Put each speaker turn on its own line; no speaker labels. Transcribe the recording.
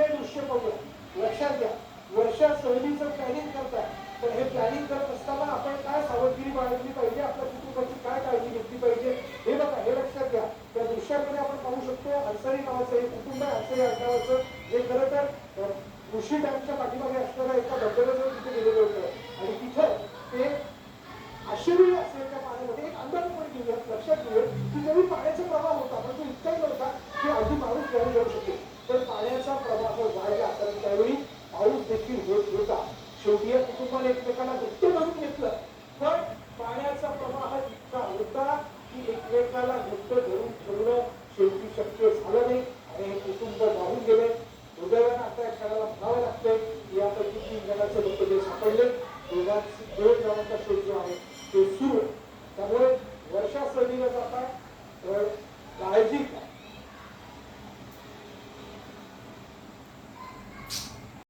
हे दृश्य पाहूया लक्षात घ्या. वर्षा सहलीचं प्लॅनिंग करताय. तर हे प्लॅनिंग करत असताना आपण काय सावधगिरी बाळगली पाहिजे? आपल्या कुटुंबाची काय काळजी घेतली पाहिजे? हे बघा हे लक्षात घ्या. त्या दृश्यामध्ये आपण पाहू शकतो अडसरी नावाचं हे कुटुंब आहे अडसरी नावाचं जे खरं तर कृषी डॅमच्या पाठीमागे असणाऱ्या एका धबधब्याचं तिथे गेलेलं होतं. आणि तिथं ते आश्चर्य असेल त्या पाण्यामध्ये एक अंदाज पण घेऊया लक्षात घेऊया. की जरी पाण्याचा प्रवाह होता पण तो इतकाही नव्हता की अगदी माणूस घरी जाऊ शकतो शेवटी या कुटुंबाने एकमेकांना घट्ट धरून घेतलं. पण पाण्याचा प्रवाह इतका होता की एकमेकाला घट्ट धरून ठेवणं शेवटी शक्य झालं नाही आणि हे कुटुंब वाहून गेले. दुर्दैवानं आता या क्षणाला म्हणावं लागतंय की यापैकी तीन जणांचे मृतदेह सापडले दोघांची दोन जणांचा शोध जो आहे तो सुरू त्यामुळे वर्षा सहलीला जातात तर काळजी